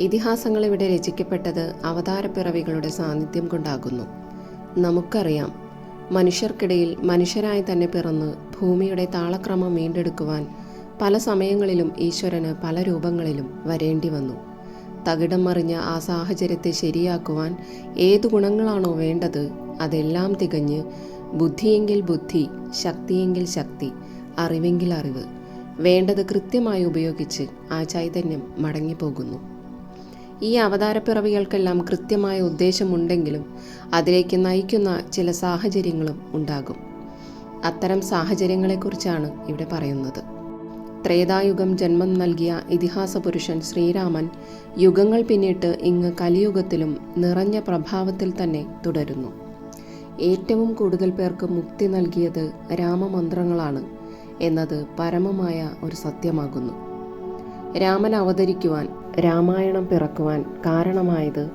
ഇതിഹാസങ്ങൾ ഇവിടെ രചിക്കപ്പെട്ടത് അവതാരപ്പിറവികളുടെ സാന്നിധ്യം കൊണ്ടാകുന്നു. നമുക്കറിയാം മനുഷ്യർക്കിടയിൽ മനുഷ്യരായി തന്നെ പിറന്ന് ഭൂമിയുടെ താളക്രമം വീണ്ടെടുക്കുവാൻ പല സമയങ്ങളിലും ഈശ്വരന് പല രൂപങ്ങളിലും വരേണ്ടി വന്നു. തകിടം മറിഞ്ഞ ആ സാഹചര്യത്തെ ശരിയാക്കുവാൻ ഏതു ഗുണങ്ങളാണോ വേണ്ടത് അതെല്ലാം തികഞ്ഞ് ബുദ്ധിയെങ്കിൽ ബുദ്ധി ശക്തിയെങ്കിൽ ശക്തി അറിവെങ്കിൽ അറിവ് വേണ്ടത് കൃത്യമായി ഉപയോഗിച്ച് ആ ചൈതന്യം മടങ്ങിപ്പോകുന്നു. ഈ അവതാരപ്പിറവികൾക്കെല്ലാം കൃത്യമായ ഉദ്ദേശമുണ്ടെങ്കിലും അതിലേക്ക് നയിക്കുന്ന ചില സാഹചര്യങ്ങളും ഉണ്ടാകും. അത്തരം സാഹചര്യങ്ങളെക്കുറിച്ചാണ് ഇവിടെ പറയുന്നത്. ത്രേതായുഗം ജന്മം നൽകിയ ഇതിഹാസ പുരുഷൻ ശ്രീരാമൻ യുഗങ്ങൾ പിന്നിട്ട് ഇങ്ങ് കലിയുഗത്തിലും നിറഞ്ഞ പ്രഭാവത്തിൽ തന്നെ തുടരുന്നു. ഏറ്റവും കൂടുതൽ പേർക്ക് മുക്തി നൽകിയത് രാമമന്ത്രങ്ങളാണ് എന്നത് പരമമായ ഒരു സത്യമാകുന്നു. രാമൻ അവതരിക്കുവാൻ രാമായണം പിറക്കുവാൻ കാരണമായത്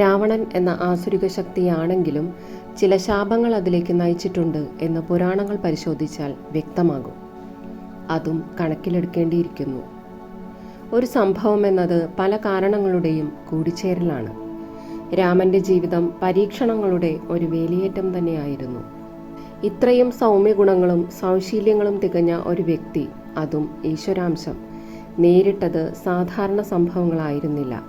രാവണൻ എന്ന ആസുരിക ശക്തിയാണെങ്കിലും ചില ശാപങ്ങൾ അതിലേക്ക് നയിച്ചിട്ടുണ്ട് എന്ന് പുരാണങ്ങൾ പരിശോധിച്ചാൽ വ്യക്തമാകും. അതും കണക്കിലെടുക്കേണ്ടിയിരിക്കുന്നു. ഒരു സംഭവം എന്നത് പല കാരണങ്ങളുടെയും കൂടിച്ചേരലാണ്. രാമന്റെ ജീവിതം പരീക്ഷണങ്ങളുടെ ഒരു വേലിയേറ്റം തന്നെയായിരുന്നു. ഇത്രയും സൗമ്യഗുണങ്ങളും സൗശീല്യങ്ങളും തികഞ്ഞ ഒരു വ്യക്തി അതും ഈശ്വരാംശം. നേരിട്ടത് സാധാരണ സംഭവങ്ങളായിരുന്നില്ല.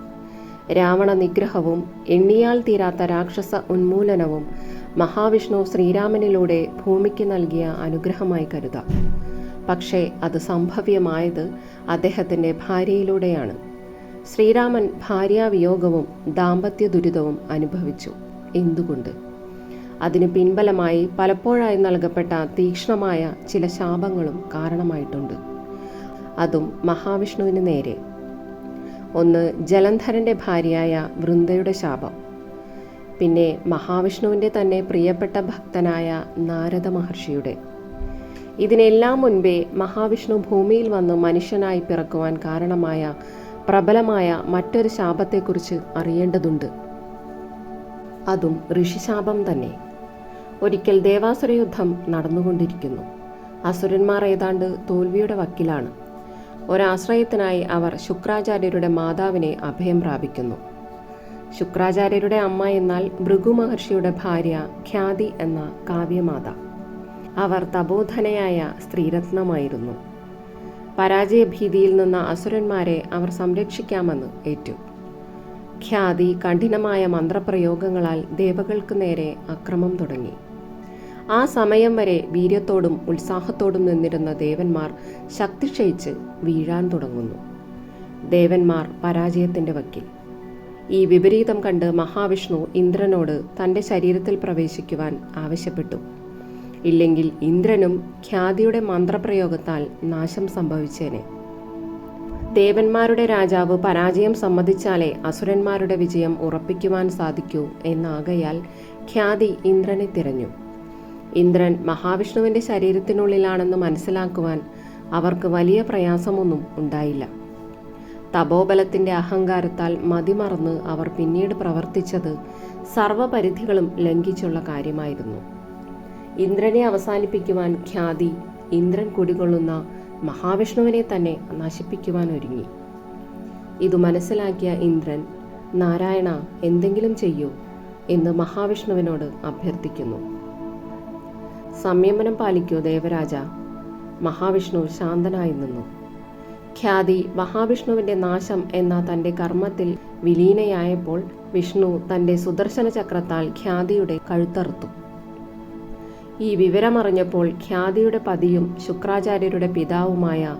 രാവണ നിഗ്രഹവും എണ്ണിയാൽ തീരാത്ത രാക്ഷസ ഉന്മൂലനവും മഹാവിഷ്ണു ശ്രീരാമനിലൂടെ ഭൂമിക്ക് നൽകിയ അനുഗ്രഹമായി കരുതാം. പക്ഷേ അത് സംഭവ്യമായത് അദ്ദേഹത്തിന്റെ ഭാര്യയിലൂടെയാണ്. ശ്രീരാമൻ ഭാര്യാവിയോഗവും ദാമ്പത്യ ദുരിതവും അനുഭവിച്ചു എന്തുകൊണ്ട്? അതിന് പിൻബലമായി പലപ്പോഴായി നൽകപ്പെട്ട തീക്ഷ്ണമായ ചില ശാപങ്ങളും കാരണമായിട്ടുണ്ട്. അതും മഹാവിഷ്ണുവിന് നേരെ. ഒന്ന് ജലന്ധരന്റെ ഭാര്യയായ വൃന്ദയുടെ ശാപം. പിന്നെ മഹാവിഷ്ണുവിന്റെ തന്നെ പ്രിയപ്പെട്ട ഭക്തനായ നാരദ മഹർഷിയുടെ. ഇതിനെല്ലാം മുൻപേ മഹാവിഷ്ണു ഭൂമിയിൽ വന്ന് മനുഷ്യനായി പിറക്കുവാൻ കാരണമായ പ്രബലമായ മറ്റൊരു ശാപത്തെക്കുറിച്ച് അറിയേണ്ടതുണ്ട്. അതും ഋഷിശാപം തന്നെ. ഒരിക്കൽ ദേവാസുര യുദ്ധം നടന്നുകൊണ്ടിരിക്കുന്നു. അസുരന്മാർ ഏതാണ്ട് തോൽവിയുടെ വക്കിലാണ്. ഒരാശ്രയത്തിനായി അവർ ശുക്രാചാര്യരുടെ മാതാവിനെ അഭയം പ്രാപിക്കുന്നു. ശുക്രാചാര്യരുടെ അമ്മ എന്നാൽ ഭൃഗു മഹർഷിയുടെ ഭാര്യ ഖ്യാതി എന്ന കാവ്യമാത. അവർ തപോധനയായ സ്ത്രീരത്നമായിരുന്നു. പരാജയഭീതിയിൽ നിന്ന അസുരന്മാരെ അവർ സംരക്ഷിക്കാമെന്ന് ഏറ്റു. ഖ്യാതി കഠിനമായ മന്ത്രപ്രയോഗങ്ങളാൽ ദേവകൾക്ക് നേരെ അക്രമം തുടങ്ങി. ആ സമയം വരെ വീര്യത്തോടും ഉത്സാഹത്തോടും നിന്നിരുന്ന ദേവന്മാർ ശക്തി ക്ഷയിച്ച് വീഴാൻ തുടങ്ങുന്നു. ദേവന്മാർ പരാജയത്തിന്റെ വക്കിൽ. ഈ വിപരീതം കണ്ട് മഹാവിഷ്ണു ഇന്ദ്രനോട് തന്റെ ശരീരത്തിൽ പ്രവേശിക്കുവാൻ ആവശ്യപ്പെട്ടു. ഇല്ലെങ്കിൽ ഇന്ദ്രനും ഖ്യാതിയുടെ മന്ത്രപ്രയോഗത്താൽ നാശം സംഭവിച്ചേനെ. ദേവന്മാരുടെ രാജാവ് പരാജയം സമ്മതിച്ചാലേ അസുരന്മാരുടെ വിജയം ഉറപ്പിക്കുവാൻ സാധിക്കൂ എന്നാകയാൽ ഖ്യാതി ഇന്ദ്രനെ തിരഞ്ഞു. ഇന്ദ്രൻ മഹാവിഷ്ണുവിന്റെ ശരീരത്തിനുള്ളിലാണെന്ന് മനസ്സിലാക്കുവാൻ അവർക്ക് വലിയ പ്രയാസമൊന്നും ഉണ്ടായില്ല. തപോബലത്തിന്റെ അഹങ്കാരത്താൽ മതിമറന്ന് അവർ പിന്നീട് പ്രവർത്തിച്ചത് സർവപരിധികളും ലംഘിച്ചുള്ള കാര്യമായിരുന്നു. ഇന്ദ്രനെ അവസാനിപ്പിക്കുവാൻ ഖ്യാതി ഇന്ദ്രൻ കുടികൊള്ളുന്ന മഹാവിഷ്ണുവിനെ തന്നെ നശിപ്പിക്കുവാൻ ഒരുങ്ങി. ഇത് മനസ്സിലാക്കിയ ഇന്ദ്രൻ നാരായണ എന്തെങ്കിലും ചെയ്യൂ എന്ന് മഹാവിഷ്ണുവിനോട് അഭ്യർത്ഥിക്കുന്നു. സംയമനം പാലിക്കൂ ദേവരാജ. മഹാവിഷ്ണു ശാന്തനായി നിന്നു. ഖ്യാതി മഹാവിഷ്ണുവിന്റെ നാശം എന്ന തന്റെ കർമ്മത്തിൽ വിലീനയായപ്പോൾ വിഷ്ണു തന്റെ സുദർശന ചക്രത്താൽ ഖ്യാതിയുടെ കഴുത്തറുത്തു. ഈ വിവരമറിഞ്ഞപ്പോൾ ഖ്യാതിയുടെ പതിയും ശുക്രാചാര്യരുടെ പിതാവുമായ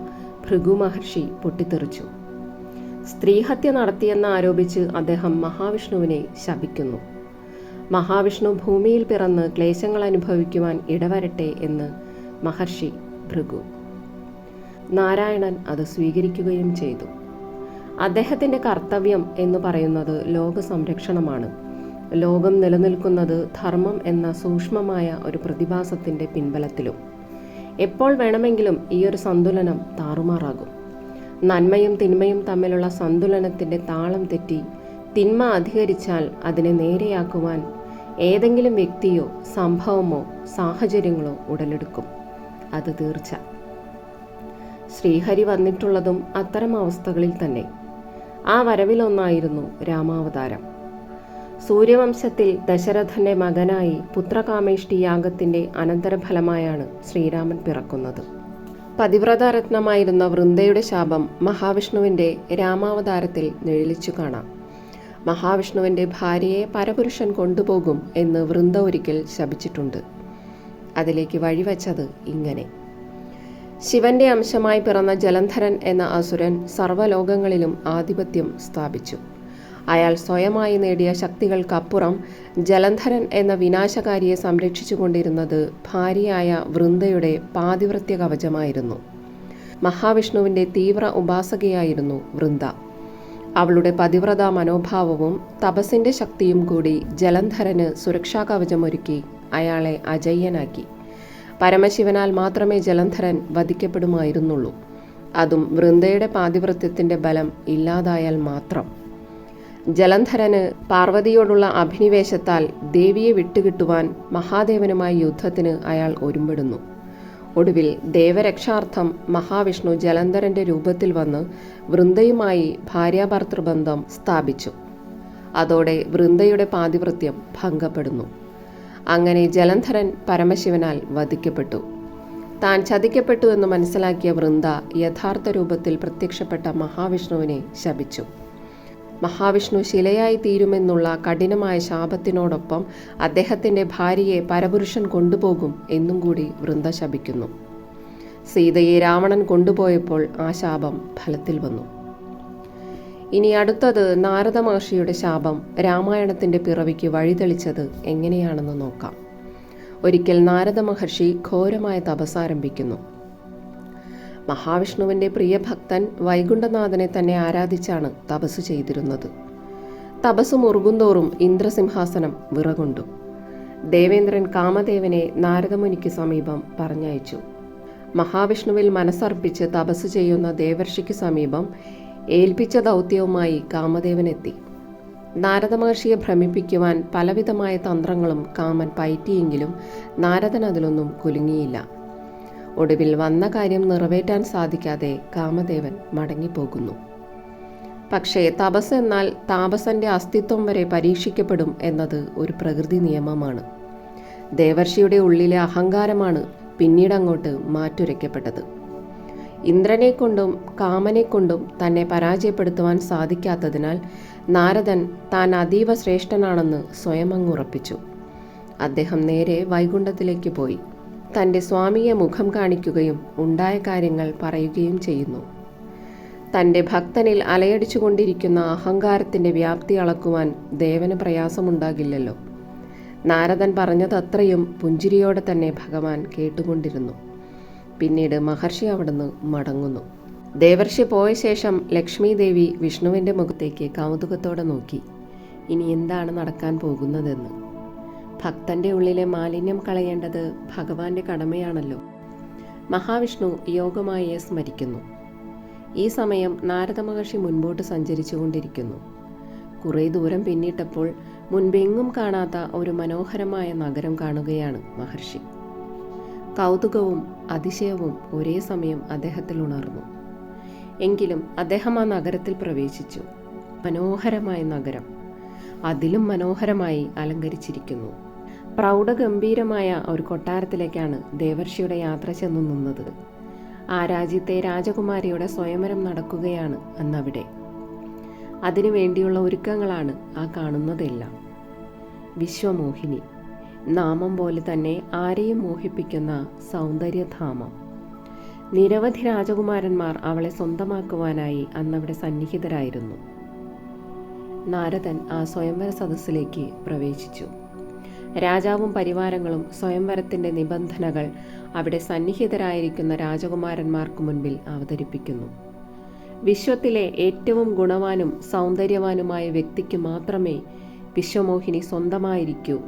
ഭൃഗു മഹർഷി പൊട്ടിത്തെറിച്ചു. സ്ത്രീഹത്യ നടത്തിയെന്ന് ആരോപിച്ച് അദ്ദേഹം മഹാവിഷ്ണുവിനെ ശപിക്കുന്നു. മഹാവിഷ്ണു ഭൂമിയിൽ പിറന്ന് ക്ലേശങ്ങൾ അനുഭവിക്കുവാൻ ഇടവരട്ടെ എന്ന് മഹർഷി ഭൃഗു. നാരായണൻ അത് സ്വീകരിക്കുകയും ചെയ്തു. അദ്ദേഹത്തിന്റെ കർത്തവ്യം എന്ന് പറയുന്നത് ലോക സംരക്ഷണമാണ് ലോകം നിലനിൽക്കുന്നത് ധർമ്മം എന്ന സൂക്ഷ്മമായ ഒരു പ്രതിഭാസത്തിന്റെ പിൻബലത്തിലും. എപ്പോൾ വേണമെങ്കിലും ഈ ഒരു സന്തുലനം താറുമാറാകും. നന്മയും തിന്മയും തമ്മിലുള്ള സന്തുലനത്തിന്റെ താളം തെറ്റി തിന്മ അധികരിച്ചാൽ അതിനെ നേരെയാക്കുവാൻ ഏതെങ്കിലും വ്യക്തിയോ സംഭവമോ സാഹചര്യങ്ങളോ ഉടലെടുക്കും. അത് തീർച്ച. ശ്രീഹരി വന്നിട്ടുള്ളതും അത്തരം അവസ്ഥകളിൽ തന്നെ. ആ വരവിലൊന്നായിരുന്നു രാമാവതാരം. സൂര്യവംശത്തിൽ ദശരഥന്റെ മകനായി പുത്രകാമേഷ്ടി യാഗത്തിന്റെ അനന്തരഫലമായാണ് ശ്രീരാമൻ പിറക്കുന്നത്. പതിവ്രതാരത്നമായിരുന്ന വൃന്ദയുടെ ശാപം മഹാവിഷ്ണുവിന്റെ രാമാവതാരത്തിൽ നിഴലിച്ചു കാണാം. മഹാവിഷ്ണുവിന്റെ ഭാര്യയെ പരപുരുഷൻ കൊണ്ടുപോകും എന്ന് വൃന്ദ ഒരിക്കൽ ശപിച്ചിട്ടുണ്ട്. അതിലേക്ക് വഴിവെച്ചത് ഇങ്ങനെ. ശിവന്റെ അംശമായി പിറന്ന ജലന്ധരൻ എന്ന അസുരൻ സർവലോകങ്ങളിലും ആധിപത്യം സ്ഥാപിച്ചു. അയാൾ സ്വയമായി നേടിയ ശക്തികൾക്കപ്പുറം ജലന്ധരൻ എന്ന വിനാശകാരിയെ സംരക്ഷിച്ചുകൊണ്ടിരുന്നത് ഭാര്യയായ വൃന്ദയുടെ പാതിവൃത്യ കവചമായിരുന്നു. മഹാവിഷ്ണുവിന്റെ തീവ്ര ഉപാസകയായിരുന്നു വൃന്ദ. അവളുടെ പതിവ്രതാ മനോഭാവവും തപസിന്റെ ശക്തിയും കൂടി ജലന്ധരന് സുരക്ഷാ കവചമൊരുക്കി അയാളെ അജയ്യനാക്കി. പരമശിവനാൽ മാത്രമേ ജലന്ധരൻ വധിക്കപ്പെടുമായിരുന്നുള്ളൂ. അതും വൃന്ദയുടെ പാതിവൃത്യത്തിന്റെ ബലം ഇല്ലാതായാൽ മാത്രം. ജലന്ധരന് പാർവതിയോടുള്ള അഭിനിവേശത്താൽ ദേവിയെ വിട്ടുകിട്ടുവാൻ മഹാദേവനുമായി യുദ്ധത്തിന് അയാൾ ഒരുമ്പെടുന്നു. ഒടുവിൽ ദേവരക്ഷാർത്ഥം മഹാവിഷ്ണു ജലന്ധരന്റെ രൂപത്തിൽ വന്ന് വൃന്ദയുമായി ഭാര്യാഭർത്തൃബന്ധം സ്ഥാപിച്ചു. അതോടെ വൃന്ദയുടെ പാതിവൃത്യം ഭംഗപ്പെടുന്നു. അങ്ങനെ ജലന്ധരൻ പരമശിവനാൽ വധിക്കപ്പെട്ടു. താൻ ചതിക്കപ്പെട്ടു എന്ന് മനസ്സിലാക്കിയ വൃന്ദ യഥാർത്ഥ രൂപത്തിൽ പ്രത്യക്ഷപ്പെട്ട മഹാവിഷ്ണുവിനെ ശപിച്ചു. മഹാവിഷ്ണു ശിലയായി തീരുമെന്നുള്ള കഠിനമായ ശാപത്തിനോടൊപ്പം അദ്ദേഹത്തിന്റെ ഭാര്യയെ പരപുരുഷൻ കൊണ്ടുപോകും എന്നും കൂടി വൃന്ദ ശപിക്കുന്നു. സീതയെ രാവണൻ കൊണ്ടുപോയപ്പോൾ ആ ശാപം ഫലത്തിൽ വന്നു. ഇനി അടുത്തത് നാരദ മഹർഷിയുടെ ശാപം രാമായണത്തിന്റെ പിറവിക്ക് വഴിതെളിച്ചത് എങ്ങനെയാണെന്ന് നോക്കാം. ഒരിക്കൽ നാരദ മഹർഷി ഘോരമായ തപസ്സാരംഭിക്കുന്നു മഹാവിഷ്ണുവിന്റെ പ്രിയഭക്തൻ വൈകുണ്ഠനാഥനെ തന്നെ ആരാധിച്ചാണ് തപസ് ചെയ്തിരുന്നത്. തപസ് മുറുകുന്തോറും ഇന്ദ്രസിംഹാസനം വിറകൊണ്ടു. ദേവേന്ദ്രൻ കാമദേവനെ നാരദമുനിക്ക് സമീപം പറഞ്ഞയച്ചു. മഹാവിഷ്ണുവിൽ മനസ്സർപ്പിച്ച് തപസ് ചെയ്യുന്ന ദേവർഷിക്ക് സമീപം ഏൽപ്പിച്ച ദൗത്യവുമായി കാമദേവനെത്തി. നാരദ മഹർഷിയെ ഭ്രമിപ്പിക്കുവാൻ പലവിധമായ തന്ത്രങ്ങളും കാമൻ പയറ്റിയെങ്കിലും നാരദൻ അതിലൊന്നും കുലുങ്ങിയില്ല. ഒടുവിൽ വന്ന കാര്യം നിറവേറ്റാൻ സാധിക്കാതെ കാമദേവൻ മടങ്ങിപ്പോകുന്നു. പക്ഷേ തപസ് എന്നാൽ താപസന്റെ അസ്തിത്വം വരെ പരീക്ഷിക്കപ്പെടും എന്നത് ഒരു പ്രകൃതി നിയമമാണ്. ദേവർഷിയുടെ ഉള്ളിലെ അഹങ്കാരമാണ് പിന്നീട് അങ്ങോട്ട് മാറ്റുരയ്ക്കപ്പെട്ടത്. ഇന്ദ്രനെ കൊണ്ടും കാമനെ കൊണ്ടും തന്നെ പരാജയപ്പെടുത്തുവാൻ സാധിക്കാത്തതിനാൽ നാരദൻ താൻ അതീവ ശ്രേഷ്ഠനാണെന്ന് സ്വയം അങ്ങുറപ്പിച്ചു അദ്ദേഹം നേരെ വൈകുണ്ഠത്തിലേക്ക് പോയി. തന്റെ സ്വാമിയെ മുഖം കാണിക്കുകയും ഉണ്ടായ കാര്യങ്ങൾ പറയുകയും ചെയ്യുന്നു. തന്റെ ഭക്തനിൽ അലയടിച്ചുകൊണ്ടിരിക്കുന്ന അഹങ്കാരത്തിന്റെ വ്യാപ്തി അളക്കുവാൻ ദേവന് പ്രയാസമുണ്ടാകില്ലല്ലോ. നാരദൻ പറഞ്ഞതത്രയും പുഞ്ചിരിയോടെ തന്നെ ഭഗവാൻ കേട്ടുകൊണ്ടിരുന്നു. പിന്നീട് മഹർഷി അവിടുന്ന് മടങ്ങുന്നു. ദേവർഷി പോയ ശേഷം ലക്ഷ്മി ദേവി വിഷ്ണുവിന്റെ മുഖത്തേക്ക് കൗതുകത്തോടെ നോക്കി. ഇനി എന്താണ് നടക്കാൻ പോകുന്നതെന്ന്. ഭക്തന്റെ ഉള്ളിലെ മാലിന്യം കളയേണ്ടത് ഭഗവാന്റെ കടമയാണല്ലോ. മഹാവിഷ്ണു യോഗമായെ സ്മരിക്കുന്നു ഈ സമയം നാരദ മഹർഷി മുൻപോട്ട് സഞ്ചരിച്ചുകൊണ്ടിരിക്കുന്നു. കുറേ ദൂരം പിന്നിട്ടപ്പോൾ മുൻപെങ്ങും കാണാത്ത ഒരു മനോഹരമായ നഗരം കാണുകയാണ് മഹർഷി. കൗതുകവും അതിശയവും ഒരേ സമയം അദ്ദേഹത്തിൽ ഉണർന്നു. എങ്കിലും അദ്ദേഹം ആ നഗരത്തിൽ പ്രവേശിച്ചു. മനോഹരമായ നഗരം. അതിലും മനോഹരമായി അലങ്കരിച്ചിരിക്കുന്നു. പ്രൗഢഗംഭീരമായ ഒരു കൊട്ടാരത്തിലേക്കാണ് ദേവർഷിയുടെ യാത്ര ചെന്നു നിന്നത്. ആ രാജ്യത്തെ രാജകുമാരിയുടെ സ്വയംവരം നടക്കുകയാണ് അന്നവിടെ. അതിനു വേണ്ടിയുള്ള ഒരുക്കങ്ങളാണ് ആ കാണുന്നതെല്ലാം. വിശ്വമോഹിനി നാമം പോലെ തന്നെ ആരെയും മോഹിപ്പിക്കുന്ന സൗന്ദര്യധാമം. നിരവധി രാജകുമാരന്മാർ അവളെ സ്വന്തമാക്കുവാനായി അന്നവിടെ സന്നിഹിതരായിരുന്നു. നാരദൻ ആ സ്വയംവര സദസ്സിലേക്ക് പ്രവേശിച്ചു. രാജാവും പരിവാരങ്ങളും സ്വയംവരത്തിന്റെ നിബന്ധനകൾ അവിടെ സന്നിഹിതരായിരിക്കുന്ന രാജകുമാരന്മാർക്ക് മുൻപിൽ അവതരിപ്പിക്കുന്നു. വിശ്വത്തിലെ ഏറ്റവും ഗുണവാനും സൗന്ദര്യവാനുമായ വ്യക്തിക്ക് മാത്രമേ വിശ്വമോഹിനി സ്വന്തമായിരിക്കൂ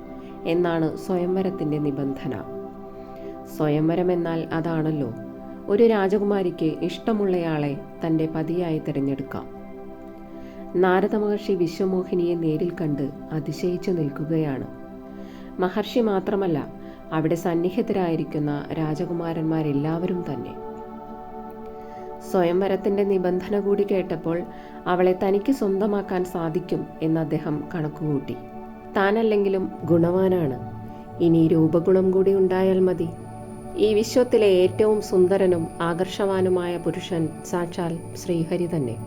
എന്നാണ് സ്വയംവരത്തിന്റെ നിബന്ധന. സ്വയംവരം എന്നാൽ അതാണല്ലോ ഒരു രാജകുമാരിക്ക് ഇഷ്ടമുള്ളയാളെ തന്റെ പതിയായി തിരഞ്ഞെടുക്കാം. നാരദ മഹർഷി വിശ്വമോഹിനിയെ നേരിൽ കണ്ട് അതിശയിച്ചു നിൽക്കുകയാണ്. മഹർഷി മാത്രമല്ല അവിടെ സന്നിഹിതരായിരിക്കുന്ന രാജകുമാരന്മാരെല്ലാവരും തന്നെ. സ്വയംവരത്തിന്റെ നിബന്ധന കൂടി കേട്ടപ്പോൾ അവളെ തനിക്ക് സ്വന്തമാക്കാൻ സാധിക്കും എന്ന് അദ്ദേഹം കണക്കുകൂട്ടി. താനല്ലെങ്കിലും ഗുണവാനാണ്. ഇനി രൂപഗുണം കൂടി ഉണ്ടായാൽ മതി. ഈ വിശ്വത്തിലെ ഏറ്റവും സുന്ദരനും ആകർഷവാനുമായ പുരുഷൻ സാക്ഷാൽ ശ്രീഹരി തന്നെ.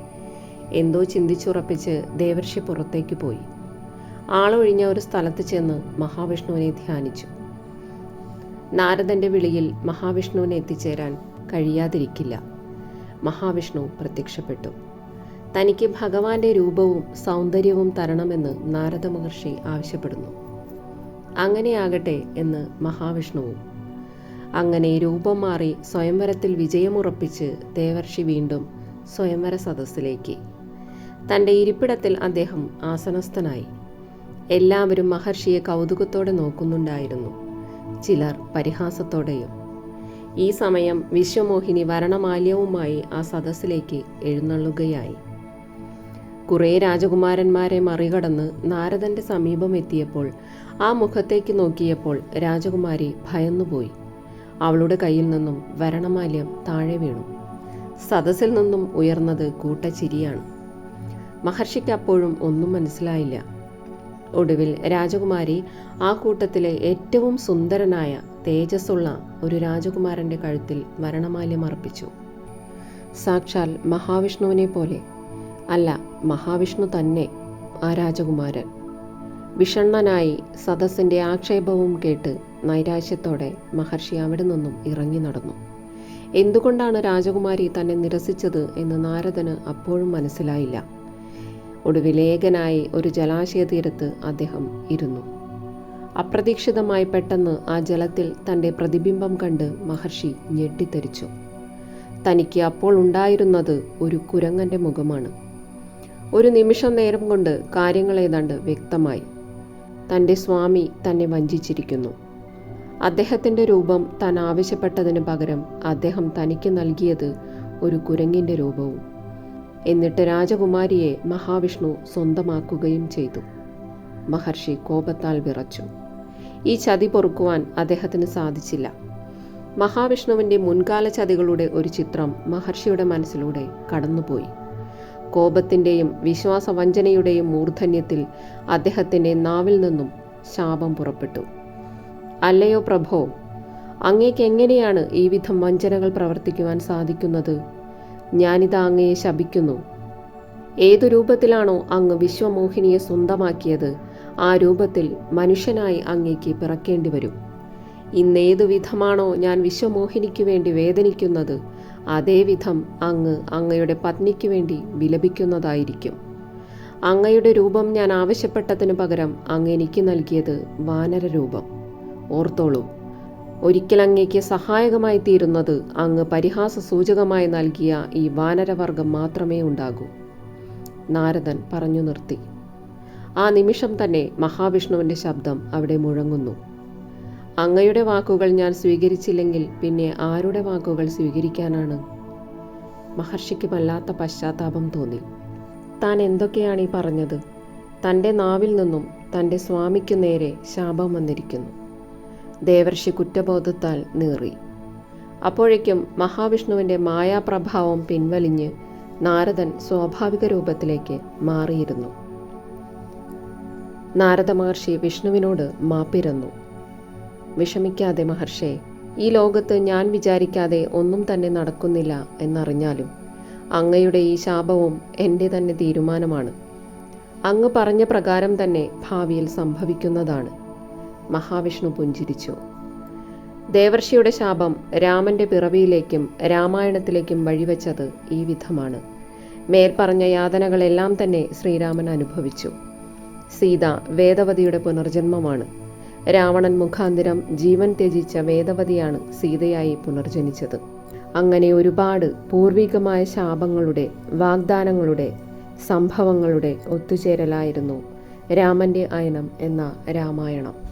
എന്തോ ചിന്തിച്ചുറപ്പിച്ച് ദേവർഷി പുറത്തേക്ക് പോയി. ആളൊഴിഞ്ഞ ഒരു സ്ഥലത്ത് ചെന്ന് മഹാവിഷ്ണുവിനെ ധ്യാനിച്ചു. നാരദന്റെ വിളിയിൽ മഹാവിഷ്ണുവിനെ എത്തിച്ചേരാൻ കഴിയാതിരിക്കില്ല. മഹാവിഷ്ണു പ്രത്യക്ഷപ്പെട്ടു. തനിക്ക് ഭഗവാന്റെ രൂപവും സൗന്ദര്യവും തരണമെന്ന് നാരദ മഹർഷി ആവശ്യപ്പെടുന്നു. അങ്ങനെയാകട്ടെ എന്ന് മഹാവിഷ്ണുവും. അങ്ങനെ രൂപം മാറി സ്വയംവരത്തിൽ വിജയമുറപ്പിച്ച് ദേവർഷി വീണ്ടും സ്വയംവര സദസ്സിലേക്ക്. തന്റെ ഇരിപ്പിടത്തിൽ അദ്ദേഹം ആസനസ്ഥനായി. എല്ലാവരും മഹർഷിയെ കൗതുകത്തോടെ നോക്കുന്നുണ്ടായിരുന്നു. ചിലർ പരിഹാസത്തോടെയും. ഈ സമയം വിശ്വമോഹിനി വരണമാല്യവുമായി ആ സദസ്സിലേക്ക് എഴുന്നള്ളുകയായി. കുറേ രാജകുമാരന്മാരെ മറികടന്ന് നാരദന്റെ സമീപം എത്തിയപ്പോൾ ആ മുഖത്തേക്ക് നോക്കിയപ്പോൾ രാജകുമാരി ഭയന്നുപോയി. അവളുടെ കയ്യിൽ നിന്നും വരണമാല്യം താഴെ വീണു. സദസ്സിൽ നിന്നും ഉയർന്നത് കൂട്ടച്ചിരിയാണ്. മഹർഷിക്ക് അപ്പോഴും ഒന്നും മനസ്സിലായില്ല. ഒടുവിൽ രാജകുമാരി ആ കൂട്ടത്തിലെ ഏറ്റവും സുന്ദരനായ തേജസ്സുള്ള ഒരു രാജകുമാരന്റെ കഴുത്തിൽ മരണമാല്യം അർപ്പിച്ചു. സാക്ഷാൽ മഹാവിഷ്ണുവിനെ പോലെ അല്ല മഹാവിഷ്ണു തന്നെ ആ രാജകുമാരൻ. വിഷണ്ണനായി സദസ്സിന്റെ ആക്ഷേപവും കേട്ട് നൈരാശ്യത്തോടെ മഹർഷി അവിടെ നിന്നും ഇറങ്ങി നടന്നു. എന്തുകൊണ്ടാണ് രാജകുമാരി തന്നെ നിരസിച്ചത് എന്ന് നാരദന് അപ്പോഴും മനസ്സിലായില്ല. ഒടുവിലേകനായി ഒരു ജലാശയ തീരത്ത് അദ്ദേഹം ഇരുന്നു. അപ്രതീക്ഷിതമായി പെട്ടെന്ന് ആ ജലത്തിൽ തന്റെ പ്രതിബിംബം കണ്ട് മഹർഷി ഞെട്ടിത്തെറിച്ചു. തനിക്ക് അപ്പോൾ ഉണ്ടായിരുന്നത് ഒരു കുരങ്ങന്റെ മുഖമാണ്. ഒരു നിമിഷം നേരം കൊണ്ട് കാര്യങ്ങൾ ഏതാണ്ട് വ്യക്തമായി. തന്റെ സ്വാമി തന്നെ വഞ്ചിച്ചിരിക്കുന്നു. അദ്ദേഹത്തിന്റെ രൂപം താൻ ആവശ്യപ്പെട്ടതിന് പകരം അദ്ദേഹം തനിക്ക് നൽകിയത് ഒരു കുരങ്ങിന്റെ രൂപവും എന്നിട്ട് രാജകുമാരിയെ മഹാവിഷ്ണു സ്വന്തമാക്കുകയും ചെയ്തു. മഹർഷി കോപത്താൽ വിറച്ചു. ഈ ചതി പൊറുക്കുവാൻ അദ്ദേഹത്തിന് സാധിച്ചില്ല. മഹാവിഷ്ണുവിന്റെ മുൻകാല ചതികളുടെ ഒരു ചിത്രം മഹർഷിയുടെ മനസ്സിലൂടെ കടന്നുപോയി. കോപത്തിന്റെയും വിശ്വാസവഞ്ചനയുടെയും മൂർധന്യത്തിൽ അദ്ദേഹത്തിന്റെ നാവിൽ നിന്നും ശാപം പുറപ്പെട്ടു. അല്ലയോ പ്രഭോ അങ്ങേക്ക് എങ്ങനെയാണ് ഈ വിധം വഞ്ചനകൾ പ്രവർത്തിക്കുവാൻ സാധിക്കുന്നത്? ഞാനിതാ അങ്ങയെ ശപിക്കുന്നു. ഏതു രൂപത്തിലാണോ അങ്ങ് വിശ്വമോഹിനിയെ സ്വന്തമാക്കിയത് ആ രൂപത്തിൽ മനുഷ്യനായി അങ്ങേക്ക് പിറക്കേണ്ടി വരും. ഇന്നേതു വിധമാണോ ഞാൻ വിശ്വമോഹിനിക്ക് വേണ്ടി വേദനിക്കുന്നത് അതേവിധം അങ്ങ് അങ്ങയുടെ പത്നിക്ക് വേണ്ടി വിലപിക്കുന്നതായിരിക്കും. അങ്ങയുടെ രൂപം ഞാൻ ആവശ്യപ്പെട്ടതിനു പകരം അങ്ങ് എനിക്ക് നൽകിയത് വാനര രൂപം. ഓർത്തോളൂ ഒരിക്കൽ അങ്ങേക്ക് സഹായകമായി തീരുന്നത് അങ്ങ് പരിഹാസ സൂചകമായി നൽകിയ ഈ വാനരവർഗം മാത്രമേ ഉണ്ടാകൂ. നാരദൻ പറഞ്ഞു നിർത്തി. ആ നിമിഷം തന്നെ മഹാവിഷ്ണുവിന്റെ ശബ്ദം അവിടെ മുഴങ്ങുന്നു. അങ്ങയുടെ വാക്കുകൾ ഞാൻ സ്വീകരിച്ചില്ലെങ്കിൽ പിന്നെ ആരുടെ വാക്കുകൾ സ്വീകരിക്കാനാണ്? മഹർഷിക്ക് വല്ലാത്ത പശ്ചാത്താപം തോന്നി. താൻ എന്തൊക്കെയാണ് ഈ പറഞ്ഞത്? തന്റെ നാവിൽ നിന്നും തന്റെ സ്വാമിക്കു നേരെ ശാപം വന്നിരിക്കുന്നു. ദേവർഷി കുറ്റബോധത്താൽ നീറി. അപ്പോഴേക്കും മഹാവിഷ്ണുവിന്റെ മായാപ്രഭാവം പിൻവലിഞ്ഞ് നാരദൻ സ്വാഭാവിക രൂപത്തിലേക്ക് മാറിയിരുന്നു. നാരദ മഹർഷി വിഷ്ണുവിനോട് മാപ്പിരന്നു. വിഷമിക്കാതെ മഹർഷേ ഈ ലോകത്ത് ഞാൻ വിചാരിക്കാതെ ഒന്നും തന്നെ നടക്കുന്നില്ല എന്നറിഞ്ഞാലും അങ്ങയുടെ ഈ ശാപവും എന്റെ തന്നെ തീരുമാനമാണ്. അങ്ങ് പറഞ്ഞ പ്രകാരം തന്നെ ഭാവിയിൽ സംഭവിക്കുന്നതാണ്. മഹാവിഷ്ണു പുഞ്ചിരിച്ചു. ദേവർഷിയുടെ ശാപം രാമന്റെ പിറവിയിലേക്കും രാമായണത്തിലേക്കും വഴിവെച്ചത് ഈ വിധമാണ്. മേൽപ്പറഞ്ഞ യാതനകളെല്ലാം തന്നെ ശ്രീരാമൻ അനുഭവിച്ചു. സീത വേദവതിയുടെ പുനർജന്മമാണ്. രാവണൻ മുഖാന്തിരം ജീവൻ ത്യജിച്ച വേദവതിയാണ് സീതയായി പുനർജനിച്ചത്. അങ്ങനെ ഒരുപാട് പൂർവികമായ ശാപങ്ങളുടെ വാഗ്ദാനങ്ങളുടെ സംഭവങ്ങളുടെ ഒത്തുചേരലായിരുന്നു രാമന്റെ അയനം എന്ന രാമായണം.